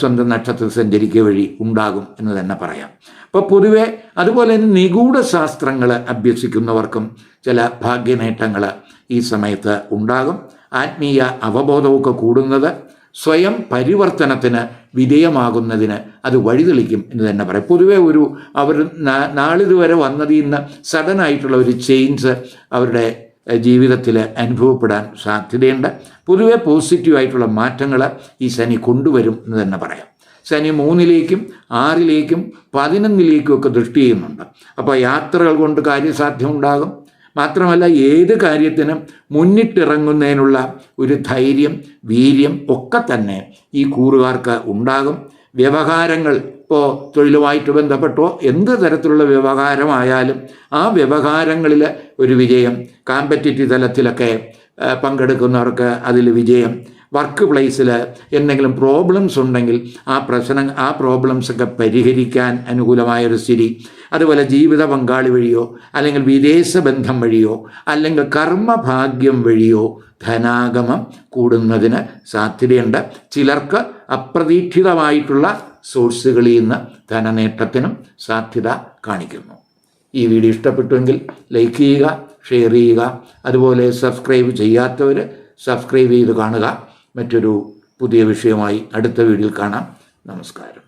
സ്വന്തം നക്ഷത്രത്തിൽ സഞ്ചരിക്കുക വഴി ഉണ്ടാകും എന്ന് തന്നെ പറയാം. അപ്പോൾ പൊതുവെ അതുപോലെ തന്നെ നിഗൂഢ ശാസ്ത്രങ്ങൾ അഭ്യസിക്കുന്നവർക്കും ചില ഭാഗ്യനേട്ടങ്ങൾ ഈ സമയത്ത് ഉണ്ടാകും. ആത്മീയ അവബോധമൊക്കെ കൂടുന്നത് സ്വയം പരിവർത്തനത്തിന് വിധേയമാകുന്നതിന് അത് വഴിതെളിക്കും എന്ന് തന്നെ പറയാം. പൊതുവെ ഒരു അവർ നാളിതുവരെ വന്നതിൽ നിന്ന് സഡനായിട്ടുള്ള ഒരു ചേഞ്ച് അവരുടെ ജീവിതത്തിൽ അനുഭവപ്പെടാൻ സാധ്യതയുണ്ട്. പൊതുവെ പോസിറ്റീവായിട്ടുള്ള മാറ്റങ്ങൾ ഈ ശനി കൊണ്ടുവരും എന്ന് തന്നെ പറയാം. ശനി മൂന്നിലേക്കും ആറിലേക്കും പതിനൊന്നിലേക്കും ഒക്കെ ദൃഷ്ടി ചെയ്യുന്നുണ്ട്. അപ്പോൾ യാത്രകൾ കൊണ്ട് കാര്യസാധ്യം ഉണ്ടാകും മാത്രമല്ല ഏത് കാര്യത്തിനും മുന്നിട്ടിറങ്ങുന്നതിനുള്ള ഒരു ധൈര്യം വീര്യം ഒക്കെ തന്നെ ഈ കൂറുകാർക്ക് ഉണ്ടാകും. വ്യവഹാരങ്ങൾ ഇപ്പോൾ തൊഴിലുമായിട്ട് ബന്ധപ്പെട്ടോ എന്ത് തരത്തിലുള്ള വ്യവഹാരമായാലും ആ വ്യവഹാരങ്ങളിൽ ഒരു വിജയം കാമ്പറ്റിറ്റീവ് തലത്തിലൊക്കെ പങ്കെടുക്കുന്നവർക്ക് അതിൽ വിജയം വർക്ക് പ്ലേസിൽ എന്തെങ്കിലും പ്രോബ്ലംസ് ഉണ്ടെങ്കിൽ ആ പ്രശ്നം ആ പ്രോബ്ലംസ് ഒക്കെ പരിഹരിക്കാൻ അനുകൂലമായൊരു സ്ഥിതി. അതുപോലെ ജീവിത പങ്കാളി വഴിയോ അല്ലെങ്കിൽ വിദേശ ബന്ധം വഴിയോ അല്ലെങ്കിൽ കർമ്മഭാഗ്യം വഴിയോ ധനാഗമം കൂടുന്നതിന് സാധ്യതയുണ്ട്. ചിലർക്ക് അപ്രതീക്ഷിതമായിട്ടുള്ള സോഴ്സുകളിൽ നിന്ന് ധനനേട്ടത്തിനും സാധ്യത കാണിക്കുന്നു. ഈ വീഡിയോ ഇഷ്ടപ്പെട്ടുവെങ്കിൽ ലൈക്ക് ചെയ്യുക ഷെയർ ചെയ്യുക. അതുപോലെ സബ്സ്ക്രൈബ് ചെയ്യാത്തവർ സബ്സ്ക്രൈബ് ചെയ്ത് കാണുക. മറ്റൊരു പുതിയ വിഷയമായി അടുത്ത വീഡിയോയിൽ കാണാം. നമസ്കാരം.